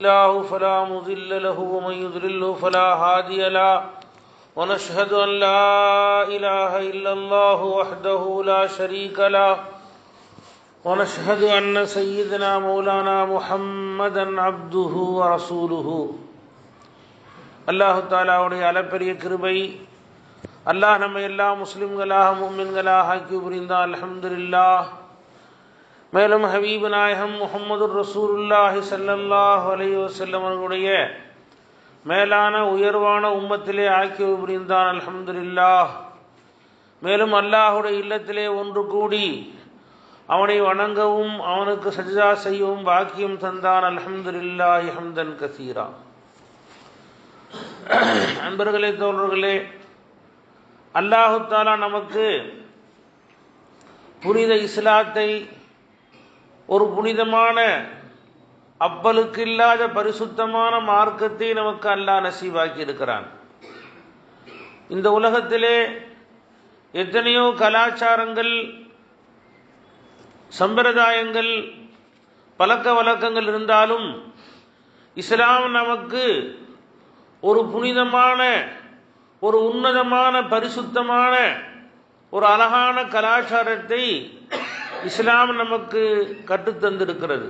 الله فلا مضل له ومن يضلله فلا هادي له ونشهد أن لا إله إلا الله وحده لا شريك له ونشهد أن سيدنا مولانا محمدا عبده ورسوله. اللہ تعالیٰ اوڑی علا پر یہ کربئی، اللہ نمی اللہ مسلم گلاہ مؤمن گلاہ ஆக்கி برندہ الحمدللہ மேலும் ஹபீபு நாயகம் முகமது ரசூலுல்லாஹி ஸல்லல்லாஹு அலைஹி வஸல்லம் அவர்களுடைய மேலான உயர்வான உம்மத்திலே ஆக்கி புரிந்தான். அல்ஹம்துலில்லாஹ். மேலும் அல்லாஹுடைய இல்லத்திலே ஒன்று கூடி அவனை வணங்கவும் அவனுக்கு சஜிதா செய்யவும் பாக்கியம் தந்தான். அல்ஹம்துலில்லாஹி ஹம்தன் கசீரா. அன்பர்களே தோழர்களே அல்லாஹு தாலா நமக்கு புனித இஸ்லாத்தை ஒரு புனிதமான அப்பலுக்கு இல்லாத பரிசுத்தமான மார்க்கத்தை நமக்கு அல்லாஹ் நசீவாக்கி இருக்கிறான். இந்த உலகத்திலே எத்தனையோ கலாச்சாரங்கள் சம்பிரதாயங்கள் பழக்க வழக்கங்கள் இருந்தாலும் இஸ்லாம் நமக்கு ஒரு புனிதமான ஒரு உன்னதமான பரிசுத்தமான ஒரு அழகான கலாச்சாரத்தை இஸ்லாம் நமக்கு கற்றுத்தந்திருக்கிறது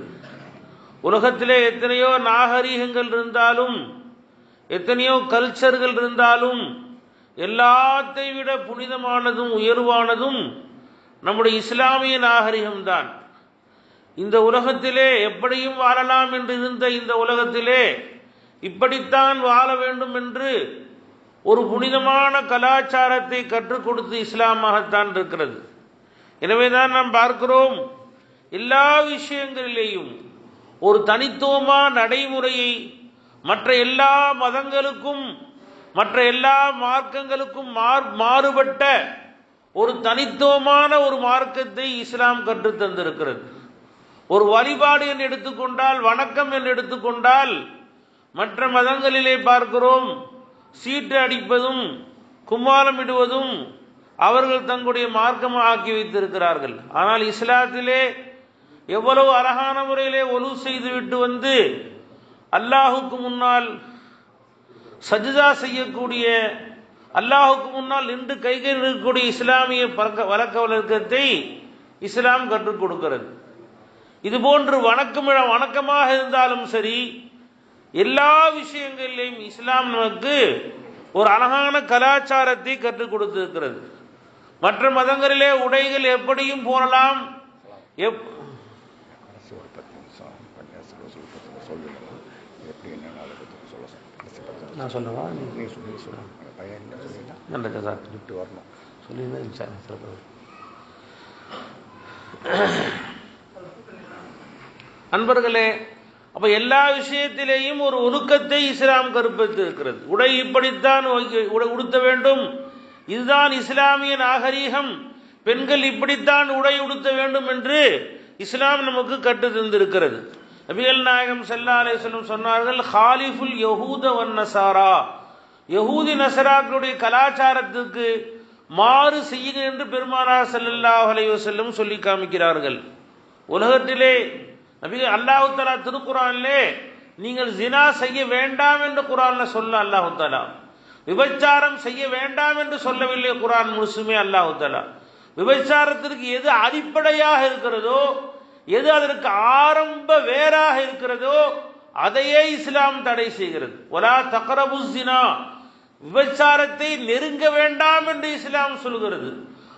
உலகத்திலே எத்தனையோ நாகரீகங்கள் இருந்தாலும் எத்தனையோ கல்ச்சர்கள் இருந்தாலும் எல்லாத்தை விட புனிதமானதும் உயர்வானதும் நம்முடைய இஸ்லாமிய நாகரிகம்தான். இந்த உலகத்திலே எப்படியும் வாழலாம் என்று இருந்த இந்த உலகத்திலே இப்படித்தான் வாழ வேண்டும் என்று ஒரு புனிதமான கலாச்சாரத்தை கற்றுக் கொடுத்து இஸ்லாமாகத்தான் இருக்கிறது. எனவேதான் நாம் பார்க்கிறோம் எல்லா விஷயங்களிலேயும் ஒரு தனித்துவமான நடைமுறையை மற்ற எல்லா மதங்களுக்கும் மற்ற எல்லா மார்க்கங்களுக்கும் மாறுபட்ட ஒரு தனித்துவமான ஒரு மார்க்கத்தை இஸ்லாம் கற்று தந்திருக்கிறது. ஒரு வழிபாடு என்று எடுத்துக்கொண்டால் வணக்கம் என்று எடுத்துக்கொண்டால் மற்ற மதங்களிலே பார்க்கிறோம் சீட்டு அடிப்பதும் கும்மாலம் இடுவதும் அவர்கள் தங்களுடைய மார்க்கமாக ஆக்கி வைத்திருக்கிறார்கள். ஆனால் இஸ்லாத்திலே எவ்வளவு அழகான முறையிலே ஒலு செய்துவிட்டு வந்து அல்லாஹுக்கு முன்னால் சஜிதா செய்யக்கூடிய அல்லாஹுக்கு முன்னால் நின்று கைகள் இருக்கக்கூடிய இஸ்லாமிய பழக்க வழக்க வழக்கத்தை இஸ்லாம் கற்றுக் கொடுக்கிறது. இது போன்று வணக்கம் வணக்கமாக இருந்தாலும் சரி எல்லா விஷயங்களிலையும் இஸ்லாம் நமக்கு ஒரு அழகான கலாச்சாரத்தை கற்றுக் கொடுத்திருக்கிறது. மற்ற மதங்களிலே உடைகள் எப்படியும் போடலாம் நான் சொல்லவா? நீ சொல்லி சொல்லுங்க பையன் என்ன சொல்லிட்டா நல்லது சார் விட்டு வரணும். சொல்லியிருந்தேன் சார் அன்பர்களே அப்ப எல்லா விஷயத்திலேயும் ஒரு ஒழுக்கத்தை இஸ்லாம் கற்பித்து இருக்கிறது உடை இப்படித்தான் உடை உடுத்த வேண்டும். இதுதான் இஸ்லாமிய நாகரீகம். பெண்கள் இப்படித்தான் உடை உடுத்த வேண்டும் என்று இஸ்லாம் நமக்கு கற்று தந்திருக்கிறது நபிகள் நாயகம் செல்லா செல்லும் சொன்னார்கள் ஹாலிஃபுல் யஹூத வன் நசாரா. யஹூதி நசராக்களுடைய கலாச்சாரத்துக்கு மாறு செய்யுங்க என்று பெருமானார் செல்லல்லாஹ் செல்லும் சொல்லி காமிக்கிறார்கள். உலகத்திலே நபி அல்லாஹு தாலா நீங்கள் ஜினா செய்ய வேண்டாம் என்று குரான்ல சொல்ல அல்லாஹு தாலா விபச்சாரம் செய்ய வேண்டாம் என்று சொல்லவில்லை குரான் முழுசுமே அல்லாஹுத்தலா விபச்சாரத்திற்கு எது அடிப்படையாக இருக்கிறதோ எது அதற்கு ஆரம்ப வேறாக இருக்கிறதோ அதையே இஸ்லாம் தடை செய்கிறது. ஒலா தக்கரபுசினா விபச்சாரத்தை நெருங்க வேண்டாம் என்று இஸ்லாம் சொல்கிறது.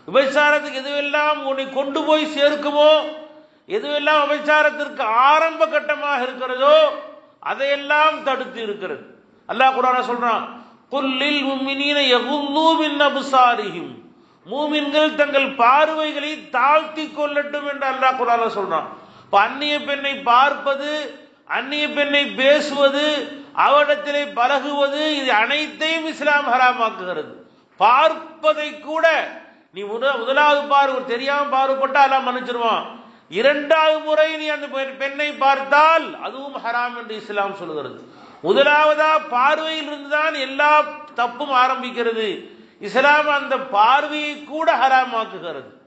விபச்சாரத்துக்கு எதுவெல்லாம் உன்னை கொண்டு போய் சேர்க்குமோ எதுவெல்லாம் விபச்சாரத்திற்கு ஆரம்ப கட்டமாக இருக்கிறதோ அதையெல்லாம் தடுத்து இருக்கிறது. அல்லாஹ் குரான சொல்றான் குல்லில் மும்மினீன யகுல்லூ மின் அபுசாரியும் மூமின்கள் தங்கள் பார்வைகளை தாழ்த்தி கொள்ளட்டும் என்று அல்லாஹ் குரால சொல்றான். இப்ப அந்நிய பெண்ணை பார்ப்பது அந்நிய பெண்ணை பேசுவது அவரிடத்திலே பழகுவது இது அனைத்தையும் இஸ்லாம் ஹராமாக்குகிறது. பார்ப்பதை கூட நீ முதலாவது பார்வை தெரியாம பார்வைப்பட்டா எல்லாம் மன்னிச்சிருவான். இரண்டாவது முறை நீ அந்த பெண்ணை பார்த்தால் அதுவும் ஹராம் என்று இஸ்லாம் சொல்கிறது. முதலாவதா பார்வையில் இருந்துதான் எல்லா தப்பும் ஆரம்பிக்கிறது. இஸ்லாம் அந்த பார்வையை கூட ஹராமாக்குகிறது.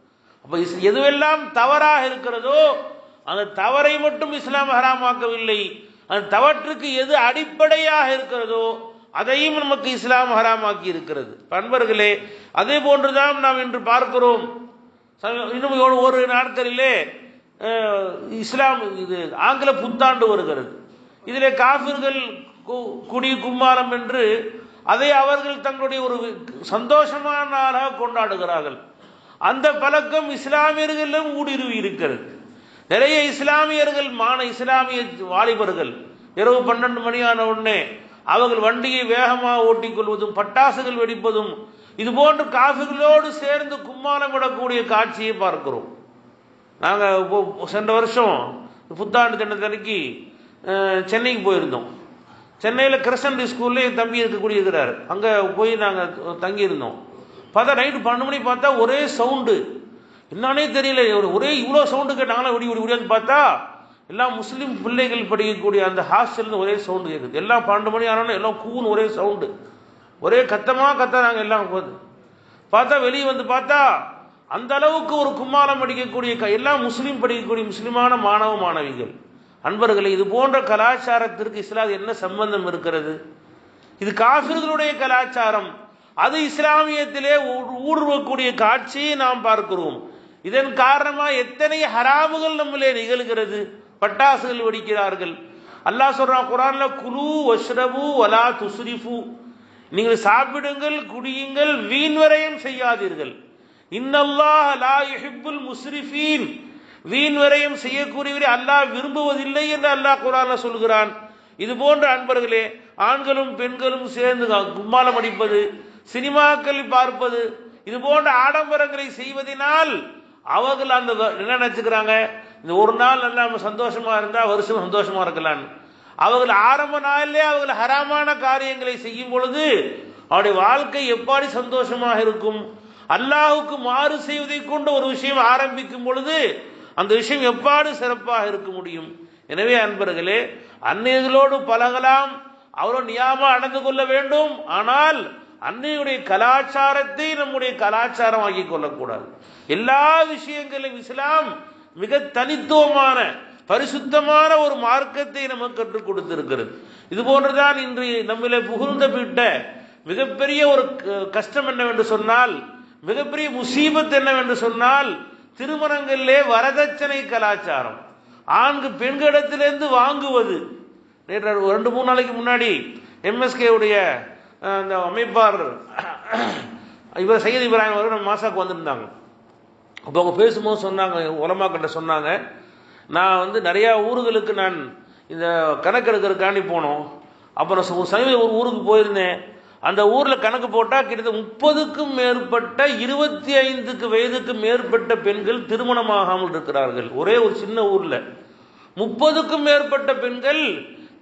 அப்ப இஸ்- எதுவெல்லாம் தவறாக இருக்கிறதோ அந்த தவறை மட்டும் இஸ்லாம் ஹராமாக்கவில்லை. அந்த தவற்றுக்கு எது அடிப்படையாக இருக்கிறதோ அதையும் நமக்கு இஸ்லாம் ஹராமாக்கி இருக்கிறது. பண்பர்களே அதே போன்றுதான் நாம் இன்று பார்க்கிறோம். இன்னும் ஒரு- நாட்களிலே இஸ்லாம் இது ஆங்கில புத்தாண்டு வருகிறது. இதிலே காபிர்கள் கு- குடி கும்மாரம் என்று அதை அவர்கள் தங்களுடைய ஒரு சந்தோஷமான நாளாக கொண்டாடுகிறார்கள். அந்த பழக்கம் இஸ்லாமியர்களிலும் ஊடுருவி இருக்கிறது. நிறைய இஸ்லாமியர்கள் மான இஸ்லாமிய வாலிபர்கள் இரவு பன்னெண்டு மணி ஆன உடனே அவர்கள் வண்டியை வேகமாக ஓட்டிக் கொள்வதும் பட்டாசுகள் வெடிப்பதும் இது போன்று காஃபிகளோடு சேர்ந்து கும்மாளம் விடக்கூடிய காட்சியை பார்க்கிறோம். நாங்கள் சென்ற வருஷம் புத்தாண்டு தினத்தன்னைக்கு சென்னைக்கு போயிருந்தோம். சென்னையில் கிருஷ்ணன் ஸ்கூல்ல என் தம்பி இருக்கக்கூடிய இருக்கிறார். அங்கே போய் நாங்கள் தங்கியிருந்தோம். பார்த்தா நைட்டு பன்னெண்டு மணி பார்த்தா ஒரே சவுண்டு. என்னன்னே தெரியல. ஒரு ஒரே இவ்வளோ சவுண்டு கேட்டாங்களா விடி விடி விடியான்னு பார்த்தா எல்லாம் முஸ்லீம் பிள்ளைகள் படிக்கக்கூடிய அந்த ஹாஸ்டல்னு ஒரே சவுண்டு கேட்குது எல்லாம் பன்னெண்டு மணி ஆனாலும் எல்லாம் கூன்னு ஒரே சவுண்டு. ஒரே கத்தமாக கத்துறாங்க எல்லாம் போகுது. பார்த்தா வெளியே வந்து பார்த்தா அந்த அளவுக்கு ஒரு கும்மாலம் படிக்கக்கூடிய க- எல்லாம் முஸ்லீம் படிக்கக்கூடிய முஸ்லீமான மாணவ மாணவிகள். அன்பர்களே இது போன்ற கலாச்சாரத்திற்கு இஸ்லாம் என்ன சம்பந்தம் இருக்கிறது? இது காபிர்களுடைய கலாச்சாரம். அது இஸ்லாமியத்திலே ஊ- ஊடுருவக்கூடிய காட்சியை நாம் பார்க்கிறோம். இதன் காரணமாக எத்தனை ஹராமுகள் நம்மளே நிகழ்கிறது? பட்டாசுகள் வெடிக்கிறார்கள். அல்லாஹ் சொல்றான் குரான்ல குலு வஷ்ரபு வலா துஸ்ரிஃபு. நீங்கள் சாப்பிடுங்கள் குடியுங்கள் வீண் வரையும் செய்யாதீர்கள். இன்னல்லாஹ் லா யுஹிப்புல் முஸ்ரிஃபீன். வீண் வரையும் செய்யக்கூடியவரை அல்லாஹ் விரும்புவதில்லை என்று அல்லாஹ் குரான சொல்கிறான் இது போன்ற அன்பர்களே ஆண்களும் பெண்களும் சேர்ந்து கும்மாலம் அடிப்பது சினிமாக்கள் பார்ப்பது இது போன்ற ஆடம்பரங்களை செய்வதனால் அவர்கள் அந்த என்ன நினைச்சுக்கிறாங்க? இந்த ஒரு நாள் நல்லா நம்ம சந்தோஷமா இருந்தா வருஷம் சந்தோஷமா இருக்கலாம்னு அவர்கள் ஆரம்ப நாளிலே அவர்கள் ஹராமான காரியங்களை செய்யும் பொழுது அவருடைய வாழ்க்கை எப்படி சந்தோஷமாக இருக்கும்? அல்லாஹுக்கு மாறு செய்வதை கொண்டு ஒரு விஷயம் ஆரம்பிக்கும் பொழுது அந்த விஷயம் எப்பாடு சிறப்பாக இருக்க முடியும்? எனவே அன்பர்களே அன்னைகளோடு பழகலாம். அவரோ நியாமம் அடைந்து கொள்ள வேண்டும். ஆனால் அன்னையுடைய கலாச்சாரத்தை நம்முடைய கலாச்சாரம் ஆக்கிக் கொள்ளக்கூடாது. எல்லா விஷயங்களிலும் இஸ்லாம் மிக தனித்துவமான பரிசுத்தமான ஒரு மார்க்கத்தை நமக்கு கற்றுக் கொடுத்திருக்கிறது. இது போன்றுதான் இன்று நம்மளை புகுந்த விட்ட மிகப்பெரிய ஒரு க- கஷ்டம் என்னவென்று சொன்னால் மிகப்பெரிய முசீபத் என்னவென்று சொன்னால் திருமணங்களிலே வரதட்சணை கலாச்சாரம். ஆண்கு பெண்களிடத்திலிருந்து வாங்குவது. நேற்று ஒரு ரெண்டு மூணு நாளைக்கு முன்னாடி எம்எஸ்கே உடைய அந்த அமைப்பார் இவர் சையத் இப்ராஹிம் அவர்கள் நம்ம மாசாக்கு வந்திருந்தாங்க. அப்போ அவங்க பேசும்போது சொன்னாங்க உலமாக்கிட்ட சொன்னாங்க நான் வந்து நிறையா ஊர்களுக்கு நான் இந்த கணக்கெடுக்கிறதுக்காண்டி போனோம். அப்புறம் ச- சமீப ஒரு ஊருக்கு போயிருந்தேன். அந்த ஊரில் கணக்கு போட்டால் கிட்டத்தட்ட முப்பதுக்கும் மேற்பட்ட இருபத்தி ஐந்துக்கு வயதுக்கு மேற்பட்ட பெண்கள் திருமணமாகாமல் இருக்கிறார்கள். ஒரே ஒரு சின்ன ஊரில். முப்பதுக்கும் மேற்பட்ட பெண்கள்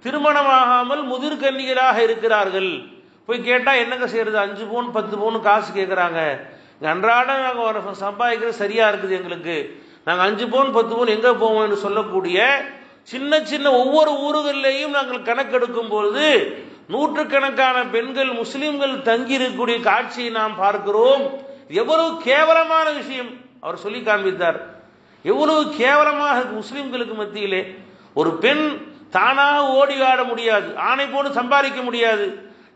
திருமணமாகாமல் முதிர்கன்னிகளாக இருக்கிறார்கள். போய் கேட்டால் என்னங்க செய்யறது? அஞ்சு பவுன் பத்து பவுன் காசு கேட்குறாங்க அன்றாடம் நாங்கள் சம்பாதிக்கிறது சரியா இருக்குது எங்களுக்கு. நாங்கள் அஞ்சு பவுன் பத்து பவுன் எங்கே போவோம்னு சொல்லக்கூடிய சின்ன சின்ன ஒவ்வொரு ஊர்களிலேயும் நாங்கள் கணக்கெடுக்கும் பொழுது நூற்றுக்கணக்கான பெண்கள் முஸ்லிம்கள் தங்கி இருக்கக்கூடிய காட்சியை நாம் பார்க்கிறோம். எவ்வளவு கேவலமான விஷயம் அவர் சொல்லி காண்பித்தார். எவ்வளவு கேவலமாக முஸ்லிம்களுக்கு மத்தியிலே ஒரு பெண் தானாக ஓடி ஆட முடியாது ஆணை போட்டு சம்பாதிக்க முடியாது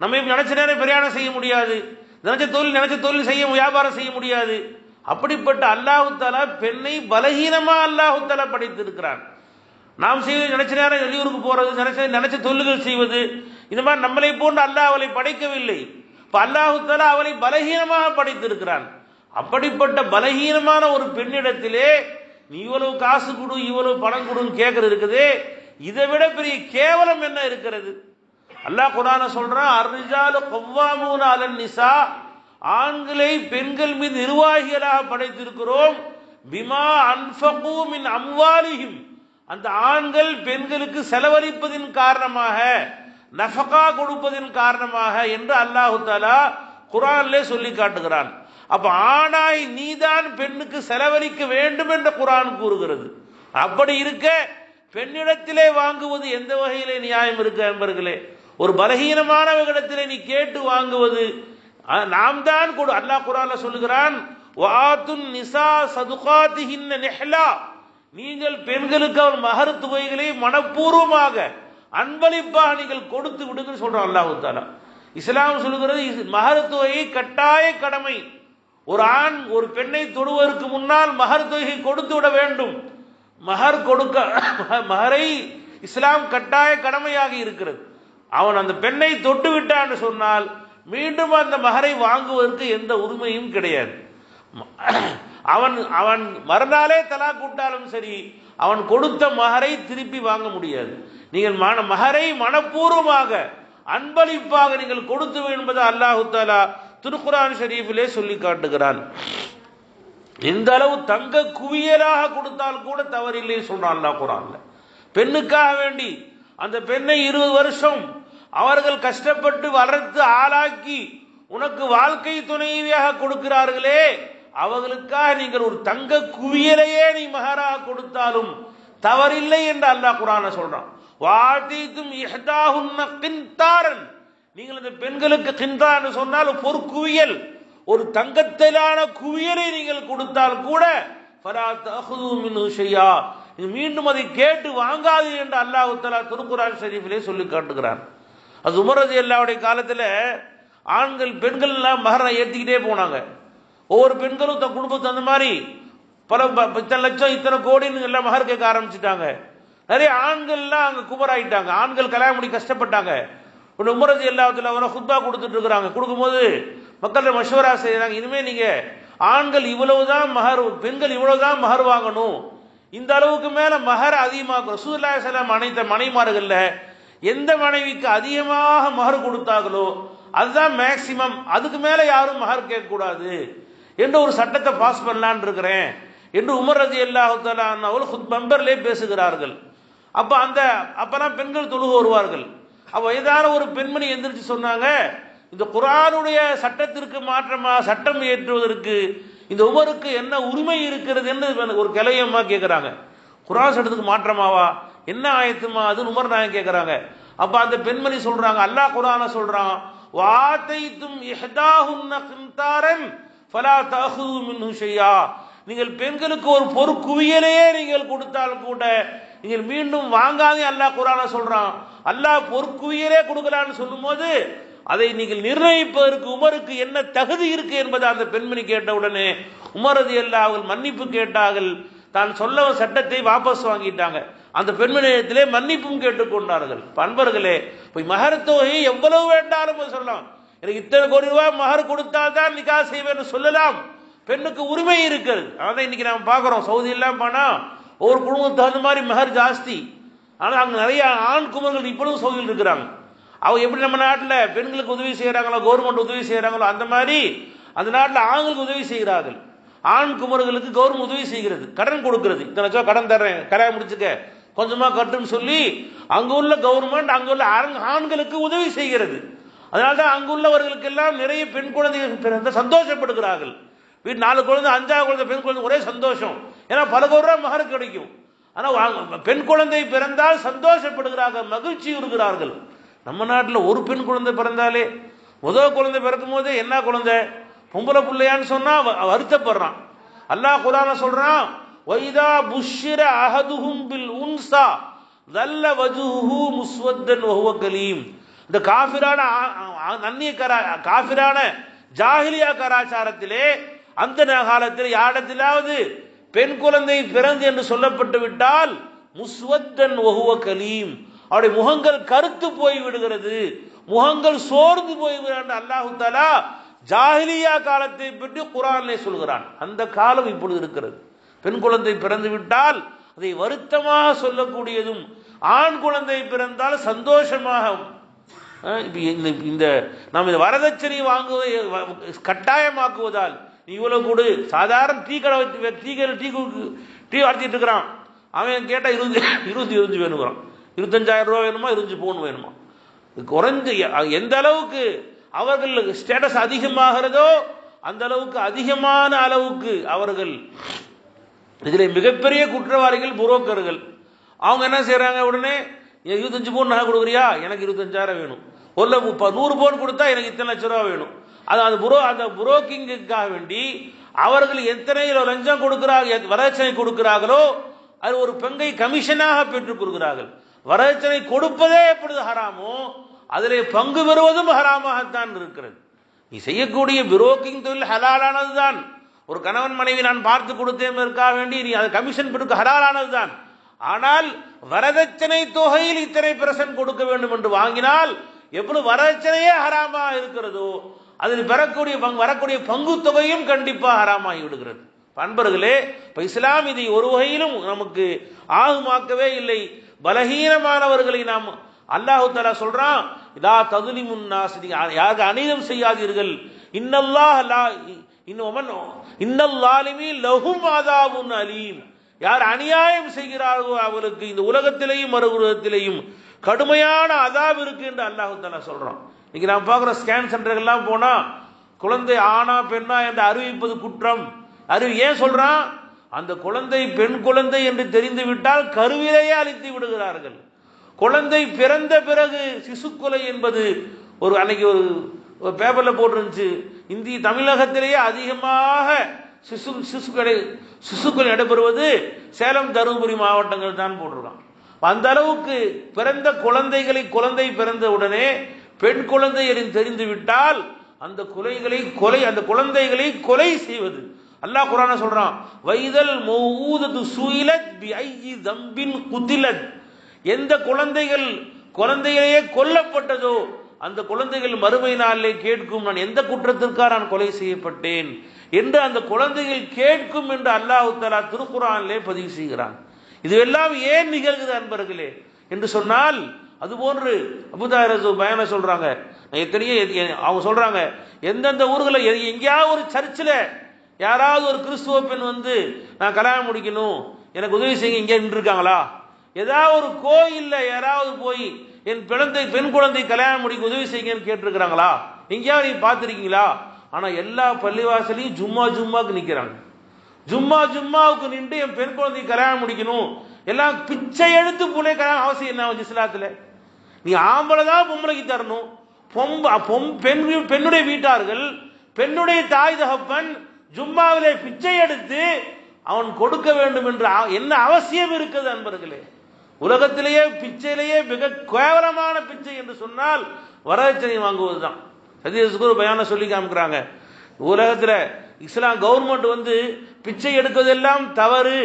நம்ம நினைச்ச நேரம் பிரயாணம் செய்ய முடியாது நினைச்ச தொழில் நினைச்ச தொழில் செய்ய வியாபாரம் செய்ய முடியாது. அப்படிப்பட்ட அல்லாஹு தாலா பெண்ணை பலகீனமா அல்லாஹு தாலா படைத்திருக்கிறான். நாம் செய்ய நினைச்ச நேரம் வெளியூருக்கு போறது நினைச்ச நினைச்ச தொழில்கள் செய்வது இந்த மாதிரி நம்மளை போன்று அல்லாஹ் அவளை படைக்கவில்லை. இப்போ அல்லாஹு அவளை பலகீனமாக படைத்திருக்கிறான். அப்படிப்பட்ட பலகீனமான ஒரு பெண்ணிடத்திலே நீ இவ்வளவு காசு கொடு இவ்வளவு பணம் கொடுன்னு கேட்கறது இருக்குது. இதை விட பெரிய கேவலம் என்ன இருக்கிறது? அல்லாஹ் குரான சொல்றான் அர்ரிஜாலு கொவ்வாமூன அலன் நிசா ஆண்களை பெண்கள் மீது நிர்வாகிகளாக படைத்திருக்கிறோம். பிமா அன்ஃபகு அம்வாலியும் அந்த ஆண்கள் பெண்களுக்கு செலவழிப்பதின் காரணமாக நஃபகா கொடுப்பதின் காரணமாக என்று அல்லாஹு தாலா குரான்லே சொல்லி காட்டுகிறான். அப்ப ஆணாய் நீதான் பெண்ணுக்கு செலவழிக்க வேண்டும் என்று குரான் கூறுகிறது. அப்படி இருக்க பெண்ணிடத்திலே வாங்குவது எந்த வகையிலே நியாயம் இருக்கு என்பர்களே ஒரு பலகீனமானவர்களிடத்திலே நீ கேட்டு வாங்குவது நாம் தான் கொடு அல்லாஹ் குரான்ல சொல்லுகிறான் வாத்துன் நிசா சதுகாத்திஹின்ன நிஹ்லா. நீங்கள் பெண்களுக்கு அவன் மகர் தொகைகளை மனப்பூர்வமாக அன்பளிப்பாக நீங்கள் கொடுத்து விடுங்கன்னு சொல்றான் அல்லாஹு தாலா இஸ்லாம் சொல்லுகிறது இஸ்- கட்டாய கடமை. ஒரு ஆண் ஒரு பெண்ணை தொடுவதற்கு முன்னால் மகர் தொகை கொடுத்து விட வேண்டும். மகர் கொடுக்க மகரை இஸ்லாம் கட்டாய கடமையாக இருக்கிறது. அவன் அந்த பெண்ணை தொட்டு விட்டான்னு சொன்னால் மீண்டும் அந்த மகரை வாங்குவதற்கு எந்த உரிமையும் கிடையாது. அவன் அவன் மறுநாளே தலா கூட்டாலும் சரி அவன் கொடுத்த மகரை திருப்பி வாங்க முடியாது. நீங்கள் மன மகரை மனப்பூர்வமாக அன்பளிப்பாக நீங்கள் கொடுத்து என்பது அல்லாஹு தாலா திருக்குரான் ஷரீஃபிலே சொல்லி காட்டுகிறான். இந்த அளவு தங்க குவியலாக கொடுத்தால் கூட தவறில்லை சொன்னான் அல்லா குரான்ல பெண்ணுக்காக வேண்டி அந்த பெண்ணை இருபது வருஷம் அவர்கள் கஷ்டப்பட்டு வளர்த்து ஆளாக்கி உனக்கு வாழ்க்கை துணைவியாக கொடுக்கிறார்களே அவர்களுக்காக நீங்கள் ஒரு தங்க குவியலையே நீ மகராக கொடுத்தாலும் தவறில்லை என்று அல்லாஹ் குரான சொல்றான். வாதீத்தும் இஹ்தாஹுன்ன கின்தாரன் நீங்கள் இந்த பெண்களுக்கு கின்றா என்று சொன்னால் ஒரு பொற்குவியல். ஒரு தங்கத்திலான குவியலை நீங்கள் கொடுத்தால் கூட மீண்டும் அதை கேட்டு வாங்காது என்று அல்லாஹு தஆலா திருக்குரான் ஷரீஃபிலே சொல்லி காட்டுகிறான். அது உமரது எல்லாவுடைய காலத்தில் ஆண்கள் பெண்கள் எல்லாம் மகரை ஏற்றிக்கிட்டே போனாங்க. ஒவ்வொரு பெண்களும் தன் குடும்பத்துக்கு அந்த மாதிரி பல இத்தனை லட்சம் இத்தனை கோடின்னு எல்லாம் மகர் கேட்க ஆரம்பிச்சிட்டாங்க. நிறைய ஆண்கள்லாம் அங்க குமராயிட்டாங்க. ஆண்கள் கல்யாணம் பண்ணி கஷ்டப்பட்டாங்க. ஒன்று உமரஜி எல்லாத்துல வர ஹுத்பா கொடுத்துட்டு இருக்கிறாங்க. கொடுக்கும்போது மக்கள்கிட்ட மஷவரா செய்யறாங்க இனிமே நீங்க ஆண்கள் இவ்வளவுதான் மகர் பெண்கள் இவ்வளவுதான் மகர் வாங்கணும். இந்த அளவுக்கு மேல மகர் அதிகமாக ரசூல்லா செல்லாம் அனைத்த மனைமார்கள்ல எந்த மனைவிக்கு அதிகமாக மகர் கொடுத்தார்களோ அதுதான் மேக்சிமம் அதுக்கு மேல யாரும் மகர் கேட்க கூடாது என்று ஒரு சட்டத்தை பாஸ் பண்ணலான் இருக்கிறேன். என்று உமர் ரதி அல்லாஹு ஹுத் மெம்பர்லே பேசுகிறார்கள். அப்போ அந்த அப்பதான் பெண்கள் தொழுக வருவார்கள். அப்போ வயதான ஒரு பெண்மணி எந்திரிச்சு சொன்னாங்க இந்த குரானுடைய சட்டத்திற்கு மாற்றமா? சட்டம் ஏற்றுவதற்கு இந்த உமருக்கு என்ன உரிமை இருக்கிறது? என்று ஒரு கிளையம்மா கேட்குறாங்க குரான் சட்டத்துக்கு மாற்றமாவா? என்ன ஆயத்துமா? அது உமர் நாயகம் கேட்குறாங்க அப்போ அந்த பெண்மணி சொல்றாங்க அல்லாஹ் குர்ஆன சொல்றான் வாத்தைத்தும் இஹ்தாஹுன்ன கின்தாரன் ஃபலா தஅஹுது மின்ஹு ஷையா. நீங்கள் பெண்களுக்கு ஒரு பொறுக்குவியலையே நீங்கள் கொடுத்தால் கூட நீங்கள் மீண்டும் வாங்காதே அல்லாஹ் குரான சொல்றான். அல்லாஹ் பொறுக்குவியலே கொடுக்கலான்னு சொல்லும்போது அதை நீங்கள் நிர்ணயிப்பதற்கு உமருக்கு என்ன தகுதி இருக்கு என்பதை அந்த பெண்மணி கேட்டவுடனே உமரது எல்லா அவர்கள் மன்னிப்பு கேட்டார்கள். தான் சொல்ல சட்டத்தை வாபஸ் வாங்கிட்டாங்க. அந்த பெண்மணியத்திலே மன்னிப்பும் கேட்டுக்கொண்டார்கள் பண்பர்களே போய் மகர் எவ்வளவு வேண்டாலும் சொல்லலாம். எனக்கு இத்தனை கோடி ரூபாய் மகர் கொடுத்தால் தான் நிக்கா செய்வேன்னு சொல்லலாம். பெண்ணுக்கு உரிமை இருக்கிறது அதான் இன்னைக்கு நம்ம பார்க்குறோம். சவுதி போனால் ஒவ்வொரு குடும்பத்துக்கு தகுந்த மாதிரி மகர் ஜாஸ்தி. ஆனால் அங்கே நிறைய ஆண் குமர்கள் இப்பொழுதும் சவுதியில் இருக்கிறாங்க. அவங்க எப்படி நம்ம நாட்டில் பெண்களுக்கு உதவி செய்கிறாங்களோ கவர்மெண்ட் உதவி செய்கிறாங்களோ அந்த மாதிரி அந்த நாட்டில் ஆண்களுக்கு உதவி செய்கிறார்கள். ஆண் குமர்களுக்கு கவர்மெண்ட் உதவி செய்கிறது. கடன் கொடுக்கிறது. இத்தனை லட்சம் கடன் தர்றேன். கரையை முடிச்சுக்க. கொஞ்சமாக கட்டுன்னு சொல்லி அங்கே உள்ள கவர்மெண்ட் அங்கே உள்ள ஆண்களுக்கு உதவி செய்கிறது. அதனால்தான் அங்குள்ளவர்களுக்கு எல்லாம் நிறைய பெண் குழந்தைகள் பிறந்த சந்தோஷப்படுகிறார்கள். வீட்டு நாலு குழந்தை அஞ்சாவது குழந்தை பெண் குழந்தை ஒரே சந்தோஷம். ஏன்னா பல கோடி ரூபாய் மகர் கிடைக்கும். ஆனால் வாங்க- பெண் குழந்தை பிறந்தால் சந்தோஷப்படுகிறார்கள் மகிழ்ச்சி இருக்கிறார்கள் நம்ம நாட்டில் ஒரு பெண் குழந்தை பிறந்தாலே முதல் குழந்தை பிறக்கும் போதே என்ன குழந்தை? பொம்பளை பிள்ளையான்னு சொன்னால் வ- வருத்தப்படுறான். அல்லாஹ் குரான சொல்றான் வைதா புஷ்ஷிர அஹதுஹும் பில் உன்சா நல்ல வஜுஹு முஸ்வத்தன் ஒஹுவ கலீம். இந்த காஃபிரான ஆ- ஆ- அந்நிய கரா காஃபிரான ஜாகிலியா கலாச்சாரத்திலே அந்த ந- காலத்தில் யாரிடத்திலாவது பெண் குழந்தை பிறந்து என்று சொல்லப்பட்டு விட்டால் முஸ்வத்தன் ஒகுவ கலீம். அவருடைய முகங்கள் கருத்து போய் விடுகிறது. முகங்கள் சோர்ந்து போய் விடுகிறது அல்லாஹு தாலா ஜாஹிலியா காலத்தை பற்றி குரானிலே சொல்கிறான். அந்த காலம் இப்பொழுது இருக்கிறது. பெண் குழந்தை பிறந்து விட்டால் அதை வருத்தமாக சொல்லக்கூடியதும் ஆண் குழந்தை பிறந்தால் சந்தோஷமாக இப்போ இந்த இந்த நாம் இந்த வரதட்சணை வாங்குவதை கட்டாயமாக்குவதால் நீ இவ்வளோ கூடு. சாதாரண டீ கடை வச்சு டீ கடை டீ கு- டீ வளர்த்திட்டு இருக்கிறான். அவன் கேட்டால் இருபது இருபது இருபது வேணுங்கிறான். இருபத்தஞ்சாயிரம் ரூபா வேணுமா இருபது பவுன் வேணுமா? இது குறைஞ்ச எந்த அளவுக்கு அவர்கள் ஸ்டேட்டஸ் அதிகமாகிறதோ அந்த அளவுக்கு அதிகமான அளவுக்கு அவர்கள் இதில் மிகப்பெரிய குற்றவாளிகள் புரோக்கர்கள். அவங்க என்ன செய்கிறாங்க உடனே "நீ இருபத்தஞ்சு பவுன் நகை கொடுக்குறியா? எனக்கு இருபத்தஞ்சாயிரம் வேணும். ஒரு முப்பது நூறு பவுன் கொடுத்தா எனக்கு இத்தனை லட்ச ரூபா வேணும். அது அந்த புரோ அந்த புரோக்கிங்குக்காக வேண்டி அவர்கள் எத்தனை லஞ்சம் கொடுக்கிறார்கள் வரதட்சணை கொடுக்கிறார்களோ அது ஒரு பெங்கை கமிஷனாக பெற்றுக் கொடுக்கிறார்கள். வரதட்சணை கொடுப்பதே எப்பொழுது ஹராமோ அதிலே பங்கு பெறுவதும் ஹராமாகத்தான் இருக்கிறது. நீ செய்யக்கூடிய புரோக்கிங் தொழில் ஹலாலானது தான் ஒரு கணவன் மனைவி நான் பார்த்து கொடுத்தேன் வேண்டி நீ அதை கமிஷன் கொடுக்க ஹலாலானது தான் ஆனால் வரதட்சணை தொகையில் இத்தனை பெர்சன்ட் கொடுக்க வேண்டும் என்று வாங்கினால் எவ்வளவு வரதட்சணையே ஹராமா இருக்கிறதோ அதில் பெறக்கூடிய வரக்கூடிய பங்கு தொகையும் கண்டிப்பாக ஹராமாகி விடுகிறது. அன்பர்களே இப்ப இஸ்லாம் இதை ஒரு வகையிலும் நமக்கு ஆகுமாக்கவே இல்லை. பலகீனமானவர்களை நாம் அல்லாஹு தலா சொல்றான் இதா தகுதி முன்னாஸ் யாருக்கு அநீதம் செய்யாதீர்கள். இன்னல்லாஹ் லா இன்னொமன் இன்னல்லாலுமே லகும் ஆதாவுன் அலீம். யார் அநியாயம் செய்கிறார்களோ அவருக்கு இந்த உலகத்திலேயும் மறுகுலகத்திலேயும் கடுமையான அதாப் இருக்கு என்று அல்லாஹு தலா சொல்றான். இன்னைக்கு நான் பார்க்குற ஸ்கேன் சென்டர்கள்லாம் போனா குழந்தை ஆனா பெண்ணா என்று அறிவிப்பது குற்றம். அறிவு ஏன் சொல்றான்? அந்த குழந்தை பெண் குழந்தை என்று தெரிந்து விட்டால் கருவிலேயே அழித்து விடுகிறார்கள். குழந்தை பிறந்த பிறகு சிசுக்கொலை என்பது ஒரு அன்னைக்கு ஒரு பேப்பரில் போட்டிருந்துச்சு. இந்திய தமிழகத்திலேயே அதிகமாக சிசு சிசுக்களை சிசுக்கள் நடைபெறுவது சேலம் தருமபுரி மாவட்டங்கள் தான் போட்டிருக்கான் அந்த அளவுக்கு பிறந்த குழந்தைகளை குழந்தை பிறந்த உடனே பெண் குழந்தை என்று தெரிந்து விட்டால் அந்த கொலைகளை கொலை அந்த குழந்தைகளை கொலை செய்வது. அல்லாஹ் குரான சொல்றான் வைதல் மௌஊதத்து சுயிலத் பி ஐயி தம்பின் குதிலத். எந்த குழந்தைகள் குழந்தைகளையே கொல்லப்பட்டதோ அந்த குழந்தைகள் மறுமை நாளிலே கேட்கும் நான் எந்த குற்றத்திற்காக நான் கொலை செய்யப்பட்டேன்? என்று அந்த குழந்தைகள் கேட்கும் என்று அல்லாஹு தலா திருக்குறானிலே பதிவு செய்கிறான். இதுவெல்லாம் ஏன் நிகழ்கிறது அன்பர்களே? என்று சொன்னால் அதுபோன்று அபுதாரசு பயண சொல்றாங்க. எத்தனையோ அவங்க சொல்றாங்க எந்தெந்த ஊர்களில் எங்கேயாவது ஒரு சர்ச்சில் யாராவது ஒரு கிறிஸ்துவ பெண் வந்து நான் கல்யாணம் முடிக்கணும் எனக்கு உதவி செய்ய இங்கே நின்றுருக்காங்களா? ஏதாவது ஒரு கோயிலில் யாராவது போய் என் பிழந்தை பெண் குழந்தை கல்யாணம் முடிக்க உதவி செய்யுங்கன்னு கேட்டிருக்கிறாங்களா? எங்கேயாவது நீங்கள் பார்த்துருக்கீங்களா? ஆனா எல்லா பள்ளிவாசலையும் ஜும்மா ஜும்மாவுக்கு நிக்கிறாங்க. ஜும்மா ஜும்மாவுக்கு நின்று என் பெண் குழந்தை கல்யாணம் முடிக்கணும். எல்லாம் பிச்சை எடுத்து புள்ளை கல்யாணம் அவசியம் என்ன இஸ்லாத்துல? நீ ஆம்பளை தான் பொம்பளைக்கு தரணும். பொம்ப பொம் பெண் பெண்ணுடைய வீட்டார்கள் பெண்ணுடைய தாய் தகப்பன் ஜும்மாவிலே பிச்சை எடுத்து அவன் கொடுக்க வேண்டும் என்று என்ன அவசியம் இருக்குது அன்பர்களே? உலகத்திலேயே பிச்சையிலேயே மிக கேவலமான பிச்சை என்று சொன்னால் வரதட்சணை வாங்குவதுதான். சதீஷ்குரு பயான சொல்லி காமிக்கிறாங்க. உலகத்தில் இஸ்லாம் கவர்மெண்ட் வந்து பிச்சை எடுப்பதெல்லாம் தவறு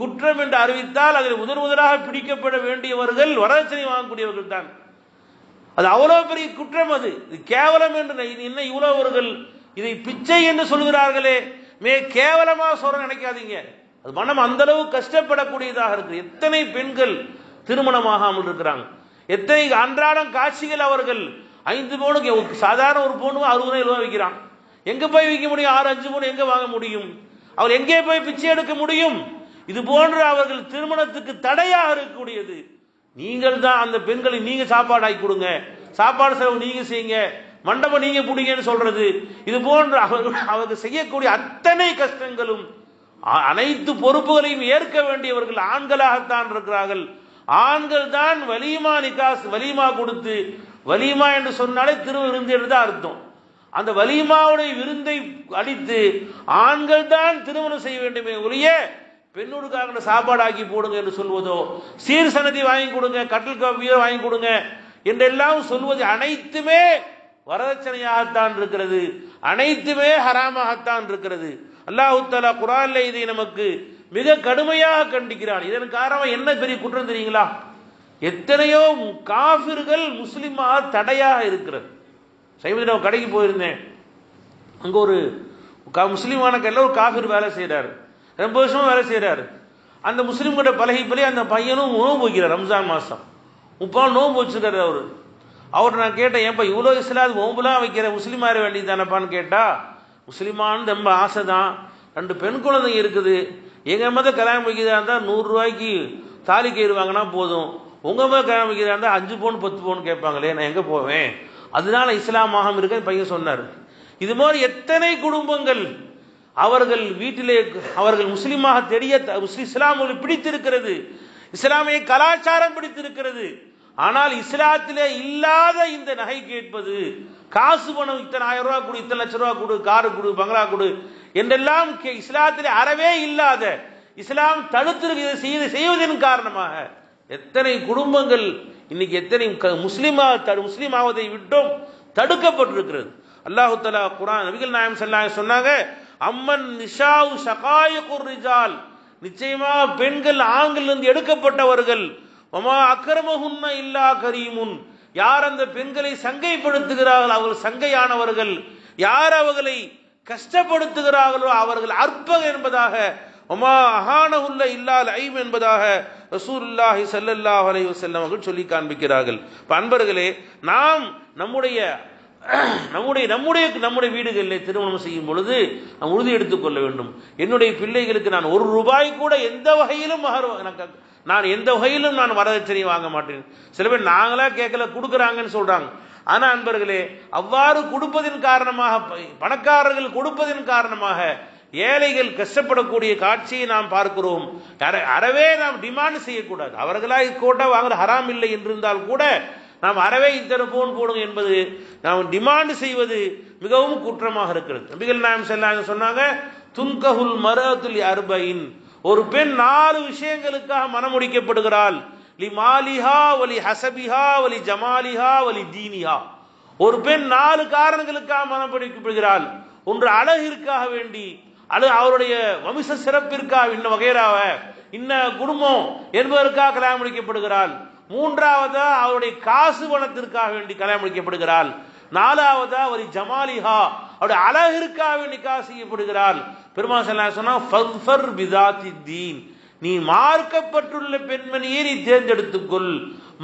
குற்றம் என்று அறிவித்தால் அதில் முதன் முதலாக பிடிக்கப்பட வேண்டியவர்கள் வரதட்சணை வாங்கக்கூடியவர்கள் தான். அது அவ்வளோ பெரிய குற்றம் அது. இது கேவலம் என்று என்ன இவ்வளவுவர்கள் இதை பிச்சை என்று சொல்கிறார்களே. மே கேவலமாக சொல்ல நினைக்காதீங்க. அது மனம் அந்த அளவு கஷ்டப்படக்கூடியதாக இருக்கு. எத்தனை பெண்கள் திருமணமாகாமல் இருக்கிறாங்க. எத்தனை அன்றாடம் காட்சிகள் அவர்கள் ஐந்து பவுனுக்கு சாதாரண ஒரு பவுனுக்கு அறுபது எழுபது விற்கிறான் எங்க போய் விற்க முடியும்? ஆறு அஞ்சு பவுன் எங்க வாங்க முடியும்? அவர் எங்கே போய் பிச்சை எடுக்க முடியும்? இது போன்று அவர்கள் திருமணத்துக்கு தடையாக இருக்கக்கூடியது. நீங்கள் தான் அந்த பெண்களை நீங்க சாப்பாடு ஆக்கி கொடுங்க. சாப்பாடு செலவு நீங்க செய்யுங்க. மண்டபம் நீங்க பிடிங்கன்னு சொல்றது. இது போன்று அவர்கள் அவர்கள் செய்யக்கூடிய அத்தனை கஷ்டங்களும் அனைத்து பொறுப்புகளையும் ஏற்க வேண்டியவர்கள் ஆண்களாகத்தான் இருக்கிறார்கள். ஆண்கள் தான் வலிமா நிகாஸ் வலிமா கொடுத்து வலிமா என்று சொன்னாலே திரு விருந்து என்று தான் அர்த்தம். அந்த வலிமாவுடைய விருந்தை அடித்து ஆண்கள் தான் திருமணம் செய்ய வேண்டுமே ஒழிய பெண்ணுடுக்காக சாப்பாடு ஆக்கி போடுங்க என்று சொல்வதோ சீர் சனதி வாங்கி கொடுங்க கட்டில் கவியோ வாங்கி கொடுங்க என்றெல்லாம் சொல்வது அனைத்துமே வரதட்சணையாகத்தான் இருக்கிறது. அனைத்துமே ஹராமாகத்தான் இருக்கிறது. அல்லாஹு தாலா குரான்ல இதை நமக்கு மிக கடுமையாக கண்டிக்கிறான். இதன் காரணம் என்ன பெரிய குற்றம் தெரியுங்களா? எத்தனையோ காபிர்கள் முஸ்லீமாக தடையாக இருக்கிறது. சைவத்தில் கடைக்கு போயிருந்தேன். அங்கே ஒரு முஸ்லீமான கையில் ஒரு காஃபிர் வேலை செய்கிறாரு ரொம்ப வருஷமாக வேலை செய்கிறாரு அந்த முஸ்லீம் கிட்ட பழகி பழகி அந்த பையனும் நோன்பு வைக்கிறார் ரம்ஜான் மாதம் முப்பால் நோன்பு வச்சிருக்காரு அவர். அவர் நான் கேட்டேன் ஏன்ப்பா இவ்வளோ இஸ்லாது நோம்புலாம் வைக்கிற முஸ்லீம் ஆற வேண்டியது தானப்பான்னு கேட்டால் முஸ்லீமான்னு ரொம்ப ஆசை தான் ரெண்டு பெண் குழந்தைங்க இருக்குது. எங்கள் மத கல்யாணம் வைக்கிறதா இருந்தால் நூறுரூவாய்க்கு தாலி கயிறு வாங்கினா போதும். உங்கள் மத கல்யாணம் இருந்தால் அஞ்சு பவுன் பத்து பவுன் கேட்பாங்களே நான் எங்கே போவேன்? அதனால இஸ்லாமாக இருக்க பையன் சொன்னார். இது மாதிரி எத்தனை குடும்பங்கள் அவர்கள் வீட்டிலே அவர்கள் முஸ்லீமாக தெரிய இஸ்லாம் பிடித்திருக்கிறது. இஸ்லாமிய கலாச்சாரம் பிடித்திருக்கிறது. ஆனால் இஸ்லாத்திலே இல்லாத இந்த நகை கேட்பது காசு பணம் இத்தனை ஆயிரம் ரூபா கொடு இத்தனை லட்சம் ரூபா கொடு காரு கொடு பங்களா கொடு என்றெல்லாம் இஸ்லாத்திலே அறவே இல்லாத இஸ்லாம் தடுத்திருக்கிறது செய்வதன் காரணமாக எத்தனை குடும்பங்கள் இன்னைக்கு எத்தனை க- முஸ்லீம் த- ஆவதை விட்டும் தடுக்கப்பட்டிருக்கிறது. அல்லாஹு தலா குரான் நபிகள் நாயம் ஸல்லல்லாஹு சொன்னாங்க அம்மன் நிஷாவு ஷகாயிகுர் ரிஜால். நிச்சயமா பெண்கள் ஆண்களிலிருந்து எடுக்கப்பட்டவர்கள் மமா அக்கிரமஹுன்ன இல்லா கரீமுன். யார் அந்த பெண்களை சங்கைப்படுத்துகிறார்கள்? அவர்கள் சங்கையானவர்கள். யார் அவர்களை கஷ்டப்படுத்துகிறார்களோ அவர்கள் அற்பகம் என்பதாக ஒமா உள்ள இல்லால் ஐம் என்பதாக ரசூல்லாஹி சல்லல்லா அலைஹி செல்லவர்கள் அவர்கள் சொல்லி காண்பிக்கிறார்கள். இப்போ அன்பர்களே நாம் நம்முடைய நம்முடைய நம்முடைய நம்முடைய வீடுகளிலே திருமணம் செய்யும் பொழுது நாம் உறுதி எடுத்துக்கொள்ள வேண்டும். என்னுடைய பிள்ளைகளுக்கு நான் ஒரு ரூபாய் கூட எந்த வகையிலும் மகர் எனக்கு நான் எந்த வகையிலும் நான் வரதட்சணை வாங்க மாட்டேன். சில பேர் நாங்களா கேட்கல கொடுக்குறாங்கன்னு சொல்றாங்க. ஆனா அன்பர்களே அவ்வாறு கொடுப்பதின் காரணமாக பணக்காரர்கள் கொடுப்பதின் காரணமாக ஏழைகள் கஷ்டப்படக்கூடிய காட்சியை நாம் பார்க்கிறோம். அறவே நாம் டிமாண்ட் செய்யக்கூடாது. அவர்களாக கோட்டா வாங்குற ஹராம் இல்லை என்றிருந்தால் கூட நாம் அறவே இத்தனை போன் போடுங்க என்பது நாம் டிமாண்ட் செய்வது மிகவும் குற்றமாக இருக்கிறது. நபிகள் நாயம் செல்லாங்க சொன்னாங்க துன்கஹுல் மரத்துல் அர்பைன். ஒரு பெண் நாலு விஷயங்களுக்காக மனமுடிக்கப்படுகிறாள். லி மாலிஹா வலி ஹசபிஹா வலி ஜமாலிஹா வலி தீனிஹா. ஒரு பெண் நாலு காரணங்களுக்காக மனப்படுத்தப்படுகிறாள் ஒன்று அழகிற்காக வேண்டி அல்லது அவருடைய வம்ச சிறப்பிற்கா இன்ன வகைராவ இன்ன குடும்பம் என்பதற்காக கல்யாணம் முடிக்கப்படுகிறாள். மூன்றாவதா அவருடைய காசு பணத்திற்காக வேண்டி கல்யாணம் முடிக்கப்படுகிறாள். நாலாவதா ஒரு ஜமாலிஹா அவருடைய அழகிற்காக வேண்டி காசு செய்யப்படுகிறாள். பெருமா சொன்னா ஃபர்ஃபர் பிதாத்தி தீன். நீ மார்க்கப்பட்டுள்ள பெண்மணியை நீ தேர்ந்தெடுத்துக்கொள்.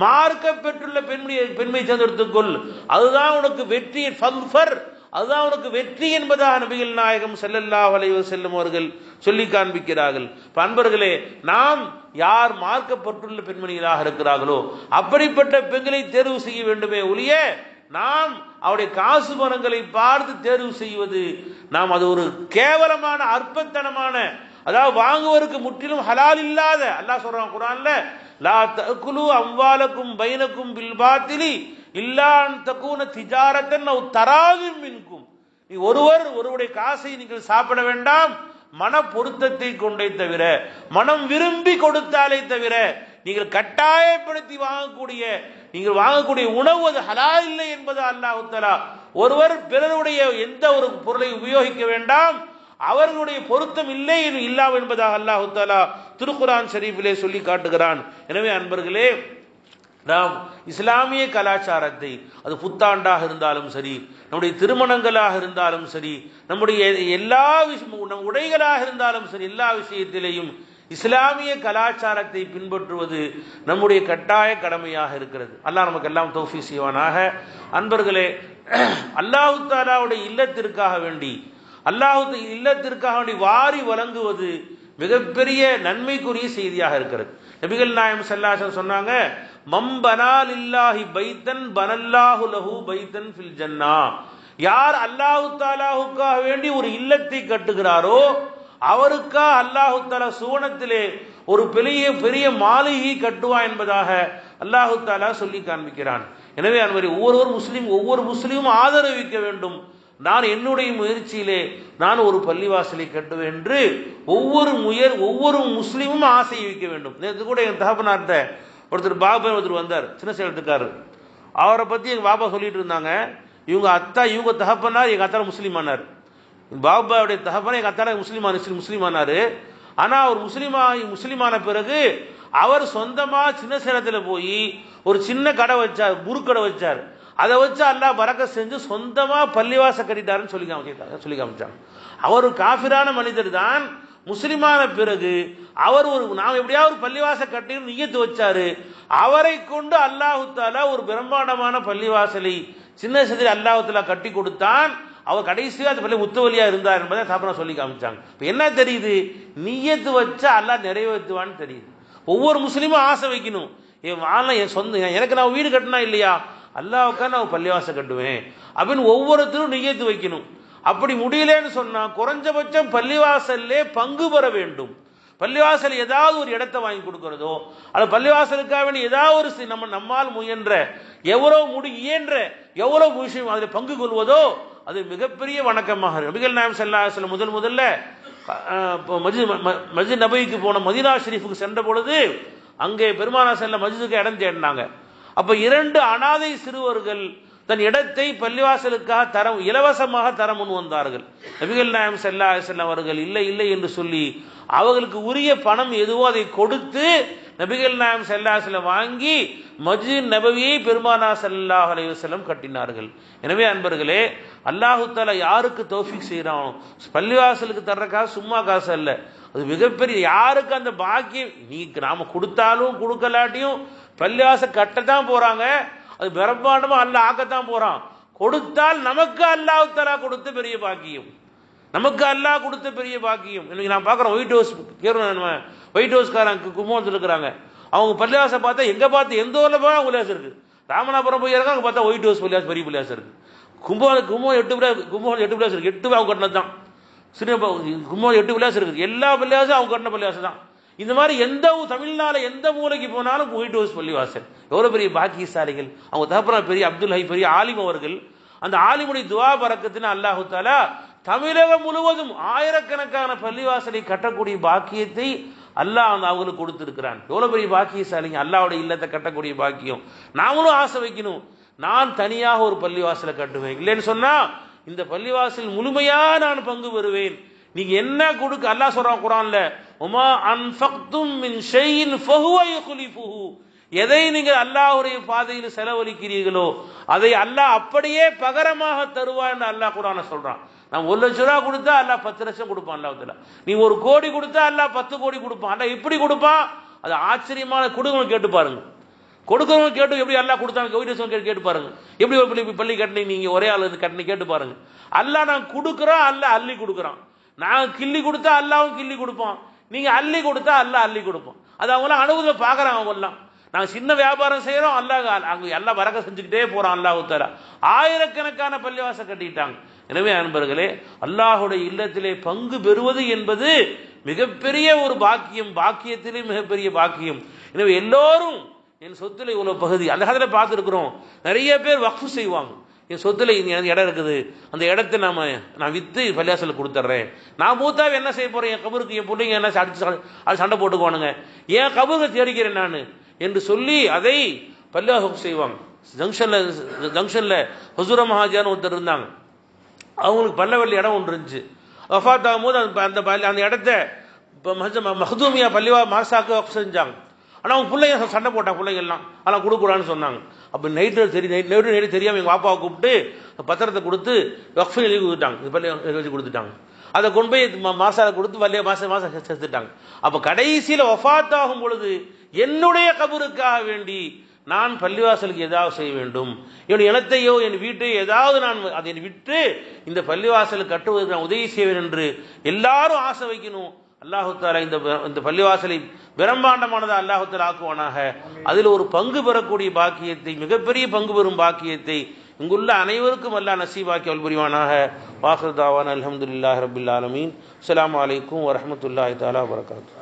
மார்க்கப்பெற்றுள்ள பெண்மணியை பெண்மை தேர்ந்தெடுத்துக்கொள். அதுதான் உனக்கு வெற்றி ஃபர்ஃபர் அதுதான் அவனுக்கு வெற்றி என்பதாக நபிகள் நாயகம் செல்லல்லா வளைவு செல்லும் அவர்கள் சொல்லி காண்பிக்கிறார்கள். பண்பர்களே அன்பர்களே நாம் யார் மார்க்கப்பட்டுள்ள பெண்மணிகளாக இருக்கிறார்களோ அப்படிப்பட்ட பெண்களை தேர்வு செய்ய வேண்டுமே ஒழிய நாம் அவருடைய காசு பணங்களை பார்த்து தேர்வு செய்வது நாம் அது ஒரு கேவலமான அற்பத்தனமான அதாவது வாங்குவதற்கு முற்றிலும் ஹலால் இல்லாத அல்லாஹ் சொல்றான் குரான்ல லா தகுலு அம்வாலக்கும் பைனக்கும் பில் பாத்திலி இல்லான் தக்கூன திஜாரத்தன் நவ் தராதும் மின்கும். நீ ஒருவர் ஒருவருடைய காசை நீங்கள் சாப்பிட வேண்டாம் மன பொருத்தத்தை கொண்டே தவிர மனம் விரும்பி கொடுத்தாலே தவிர நீங்கள் கட்டாயப்படுத்தி வாங்கக்கூடிய நீங்கள் வாங்கக்கூடிய உணவு அது ஹலா இல்லை என்பது அல்லாஹுத்தலா ஒருவர் பிறருடைய எந்த ஒரு பொருளை உபயோகிக்க வேண்டாம் அவர்களுடைய பொருத்தம் இல்லை இல்லாம என்பதாக அல்லாஹு தாலா திருக்குரான் ஷரீஃபிலே சொல்லி காட்டுகிறான். எனவே அன்பர்களே நாம் இஸ்லாமிய கலாச்சாரத்தை அது புத்தாண்டாக இருந்தாலும் சரி நம்முடைய திருமணங்களாக இருந்தாலும் சரி நம்முடைய எல்லா விஷயம் நம் உடைகளாக இருந்தாலும் சரி எல்லா விஷயத்திலேயும் இஸ்லாமிய கலாச்சாரத்தை பின்பற்றுவது நம்முடைய கட்டாய கடமையாக இருக்கிறது. அல்லாஹ் நமக்கு எல்லாம் தோஃபி செய்வானாக. அன்பர்களே அல்லாஹு தாலாவுடைய இல்லத்திற்காக வேண்டி அல்லாஹு இல்லத்திற்காக வேண்டி வாரி வழங்குவது மிகப்பெரிய நன்மைக்குரிய செய்தியாக இருக்கிறது. நபிகள் நாயம் செல்லாசன் சொன்னாங்க மம்பனால் இல்லாஹி பைத்தன் பனல்லாஹு லஹு பைத்தன் ஃபில் ஜன்னா. யார் அல்லாஹு தாலாஹுக்காக வேண்டி ஒரு இல்லத்தை கட்டுகிறாரோ அவருக்கா அல்லாஹு தாலா சுவனத்திலே ஒரு பெரிய பெரிய மாளிகை கட்டுவா என்பதாக அல்லாஹு தாலா சொல்லி காண்பிக்கிறான். எனவே அன்பரை ஒவ்வொரு முஸ்லீம் ஒவ்வொரு முஸ்லீமும் ஆதரவிக்க வேண்டும். நான் என்னுடைய முயற்சியிலே நான் ஒரு பள்ளிவாசலை கட்டுவேன் என்று ஒவ்வொரு முயற் ஒவ்வொரு முஸ்லீமும் ஆசை வைக்க வேண்டும். நேற்று கூட என் தகப்பனார்த்த ஒருத்தர் பாபா ஒருத்தர் வந்தார். சின்ன சேலத்துக்காரர் அவரை பற்றி எங்கள் பாபா சொல்லிட்டு இருந்தாங்க. இவங்க அத்தா இவங்க தகப்பனார் எங்கள் அத்தால முஸ்லீமானார் பாபாவுடைய தகப்பனா எங்கள் அத்தார முஸ்லீம் ஆனார் முஸ்லீம் ஆனார். ஆனால் அவர் முஸ்லீமா முஸ்லீமான பிறகு அவர் சொந்தமாக சின்ன சேலத்தில் போய் ஒரு சின்ன கடை வச்சார் குருக்கடை வச்சார். அதை வச்சு அல்லாஹ் பறக்க செஞ்சு சொந்தமாக பள்ளிவாச கட்டிட்டாருன்னு சொல்லி காமிச்சிட்டாங்க சொல்லி காமிச்சாங்க. அவர் ஒரு காஃபிரான மனிதர் தான். முஸ்லிமான பிறகு அவர் ஒரு நாம் எப்படியாவது பள்ளிவாச கட்டின்னு நியத்து வச்சாரு. அவரை கொண்டு அல்லாஹு தாலா ஒரு பிரம்மாண்டமான பள்ளிவாசலை சின்ன சிதிரி அல்லாஹு தாலா கட்டி கொடுத்தான். அவர் கடைசியாக அந்த பள்ளி முத்தவலியா இருந்தார் என்பதை சாப்பிட சொல்லி காமிச்சாங்க. இப்போ என்ன தெரியுது? நியத்து வச்சா அல்லாஹ் நிறைவேற்றுவான்னு தெரியுது. ஒவ்வொரு முஸ்லீமும் ஆசை வைக்கணும். என் வாழ என் சொந்த எனக்கு நான் வீடு கட்டினா இல்லையா? அல்லாவுக்கா நான் பள்ளிவாசம் கட்டுவேன். அப்படின்னு ஒவ்வொருத்தரும் நியத்து வைக்கணும். அப்படி முடியலன்னு சொன்னா குறைஞ்சபட்சம் பள்ளிவாசல்லே பங்கு பெற வேண்டும் பள்ளிவாசல் ஏதாவது ஒரு இடத்தை வாங்கி கொடுக்கறதோ அது பள்ளிவாசலுக்காக வேண்டி ஏதாவது ஒரு நம்ம நம்மால் முயன்ற எவ்வளவு முடி இயன்ற எவ்வளவு விஷயம் அதில் பங்கு கொள்வதோ அது மிகப்பெரிய வணக்கமாக இருக்கும். நபிகள் நாயம் செல்லா முதல் முதல்ல இப்போ மஜி ம- போன மதினா ஷெரீஃபுக்கு சென்ற பொழுது அங்கே பெருமானா செல்ல மஜிதுக்கு இடம் தேடினாங்க அப்ப இரண்டு அனாதை சிறுவர்கள் தன் இடத்தை பள்ளிவாசலுக்காக தர இலவசமாக தர முன் வந்தார்கள். நபிகள் நாயம் செல்லா செல்லம் அவர்கள் இல்லை இல்லை என்று சொல்லி அவர்களுக்கு உரிய பணம் எதுவோ அதை கொடுத்து நபிகள் நாயம் செல்லா செல்லம் வாங்கி மஸ்ஜித் நபவியை பெருமானா ஸல்லல்லாஹு செல்லம் கட்டினார்கள். எனவே அன்பர்களே அல்லாஹு தாலா யாருக்கு தோஃபிக் செய்கிறானோ பள்ளிவாசலுக்கு தர்றக்காக சும்மா காசு அல்ல. அது மிகப்பெரிய யாருக்கு அந்த பாக்கியம்? நீ நாம கொடுத்தாலும் கொடுக்கலாட்டியும் பள்ளிவாச கட்டத்தான் போறாங்க. அது பிரம்மாண்டமா அல்ல ஆக்கத்தான் போறான். கொடுத்தால் நமக்கு அல்லாஹ் தலா கொடுத்த பெரிய பாக்கியம். நமக்கு அல்லாஹ் கொடுத்த பெரிய பாக்கியம். இன்னைக்கு நான் பார்க்குறோம் ஒயிட் ஹவுஸ் கேட்கணும் நம்ம? ஒயிட் ஹவுஸ்காரங்க கும்பகோணத்தில் இருக்கிறாங்க. அவங்க பள்ளியாசை பார்த்தா எங்கே பார்த்து எந்த ஊரில் போய் அவங்க பள்ளிவாசம் இருக்கு. ராமநாதபுரம் போய் இருக்காங்க அங்கே பார்த்தா ஒயிட் ஹவுஸ் பள்ளிவாசம் பெரிய பள்ளிவாசம் இருக்கு. கும்பகோணம் கும்பகோணம் எட்டு பிள்ளை கும்பகோணம் எட்டு பிள்ளையாசம் இருக்கு. எட்டு அவங்க கட்டினது தான் சின்ன கும்பகோணம் எட்டு பள்ளிவாசம் இருக்குது எல்லா பள்ளிவாசம் அவங்க கட்டின பள்ளிவாசம் தான். இந்த மாதிரி எந்த தமிழ்நாடு எந்த மூலைக்கு போனாலும் ஒயிட் ஹவுஸ் பள்ளிவாசல். எவ்வளோ பெரிய பாக்கியசாலிகள். அவங்க தகப்பனா பெரிய அப்துல் ஹை பெரிய ஆலிம் அவர்கள். அந்த ஆலிமுடைய துவா பறக்கத்தின் அல்லாஹு தாலா தமிழகம் முழுவதும் ஆயிரக்கணக்கான பள்ளிவாசலை கட்டக்கூடிய பாக்கியத்தை அல்லாஹ் அந்த அவங்களுக்கு கொடுத்துருக்கிறான். எவ்வளோ பெரிய பாக்கியசாலிங்க. அல்லாவுடைய இல்லத்தை கட்டக்கூடிய பாக்கியம். நாமளும் ஆசை வைக்கணும். நான் தனியாக ஒரு பள்ளிவாசலை கட்டுவேன். இல்லைன்னு சொன்னால் இந்த பள்ளிவாசல் முழுமையாக நான் பங்கு பெறுவேன். நீங்கள் என்ன கொடுக்க அல்லாஹ் சொல்கிறான் குரான்ல உமா அன்ஃபக்தும் மின் ஷைஇன் ஃபஹுவ யுக்லிஃபுஹு. எதை நீங்கள் அல்லாஹ்வுடைய பாதையில் செலவழிக்கிறீர்களோ அதை அல்லாஹ் அப்படியே பகரமாக தருவான்னு அல்லாஹ் குரான சொல்றான். நான் ஒரு லட்ச ரூபா கொடுத்தா அல்லாஹ் பத்து லட்சம் கொடுப்பான் அல்லாஹ் நீ ஒரு கோடி கொடுத்தா அல்லாஹ் பத்து கோடி கொடுப்பான். அல்ல இப்படி கொடுப்பான்? அது ஆச்சரியமான கொடுக்கணும் கேட்டு பாருங்க. கொடுக்கறவங்க கேட்டு எப்படி அல்லாஹ் கொடுத்தாங்க? கவிதேசம் கேட்டு கேட்டு பாருங்க. எப்படி ஒரு பள்ளி பள்ளி கட்டினீங்க நீங்க ஒரே ஆள் இருந்து கேட்டு பாருங்க. அல்லாஹ் நான் கொடுக்குறோம் அல்லாஹ் அள்ளி கொடுக்குறான். நான் கிள்ளி கொடுத்தா அல்லாவும் கிள்ளி கொடுப்பான். நீங்க அள்ளி கொடுத்தா அல்லாஹ் அள்ளி கொடுப்போம் அது அவங்களாம் அனுபவத்தில் பார்க்குறாங்க அவங்கெல்லாம். நாங்கள் சின்ன வியாபாரம் செய்கிறோம் அல்லாஹ் அங்கே எல்லாம் வரக்க செஞ்சுக்கிட்டே போகிறோம் அல்லாஹ் உத்தரா. ஆயிரக்கணக்கான பள்ளிவாசம் கட்டிட்டாங்க. எனவே அன்பர்களே அல்லாஹுடைய இல்லத்திலே பங்கு பெறுவது என்பது மிகப்பெரிய ஒரு பாக்கியம் பாக்கியத்திலே மிகப்பெரிய பாக்கியம். எனவே எல்லோரும் என் சொத்துல இவ்வளோ பகுதி. அந்த காலத்தில் பார்த்துருக்குறோம் நிறைய பேர் வக்ஃபு செய்வாங்க. என் சொத்துல எனக்கு இடம் இருக்குது. அந்த இடத்த நாம் நான் விற்று பள்ளியாசலுக்கு கொடுத்துட்றேன். நான் மூத்தாவே என்ன செய்ய போகிறேன் என் கபருக்கு என் பிள்ளைங்க என்ன அடிச்சு அது சண்டை போட்டுக்குவானுங்க. என் கபருக்கு தேடிக்கிறேன் நான். என்று சொல்லி அதை பள்ளியாசம் செய்வாங்க. ஜங்ஷனில் ஜங்ஷனில் ஹசூர மகாஜான்னு ஒருத்தர் இருந்தாங்க. அவங்களுக்கு பல்லவள்ளி இடம் ஒன்று இருந்துச்சு. வஃபாத் ஆகும்போது அந்த அந்த அந்த இடத்த இப்போ மஹதூமியா பள்ளிவா மாசாக்கு செஞ்சாங்க. ஆனால் அவங்க பிள்ளைங்க சண்டை போட்டான் பிள்ளைங்கள்லாம் அதெல்லாம் கொடுக்கூடாதுன்னு சொன்னாங்க. அப்போ நைட்டு தெரிய நைட் நைட்டு நைட்டு தெரியாமல் எங்கள் பாப்பாவை கூப்பிட்டு பத்திரத்தை கொடுத்து வக்ஃபை எழுதி கொடுத்துட்டாங்க. இது பள்ளி எழுதி கொடுத்துட்டாங்க. அதை கொண்டு போய் மாசால கொடுத்து வள்ளிய மாசம் மாசம் செ- செத்துட்டாங்க. அப்போ கடைசியில் வஃபாத் ஆகும் பொழுது என்னுடைய கபருக்காக வேண்டி நான் பள்ளிவாசலுக்கு ஏதாவது செய்ய வேண்டும். என் இனத்தையோ என் வீட்டையோ ஏதாவது நான் அதை விட்டு இந்த பள்ளிவாசலுக்கு கட்டுவதற்கு நான் உதவி செய்வேன் என்று எல்லாரும் ஆசை வைக்கணும். அல்லாஹு தாலா இந்த இந்த பள்ளிவாசலை பிரம்மாண்டமானதா அல்லாஹு தாலா ஆக்குவானாக. அதில் ஒரு பங்கு பெறக்கூடிய பாக்கியத்தை மிகப்பெரிய பங்கு பெறும் பாக்கியத்தை இங்குள்ள அனைவருக்கும் அல்லாஹ் நசீபாக்கி அல் புரிவானாக. வாஹர் தாவான் அல்ஹம்துலில்லாஹி ரபுல்லாலமீன் அலாம் அஸ்ஸலாமு அலைக்கும் தாலா வரகாத்து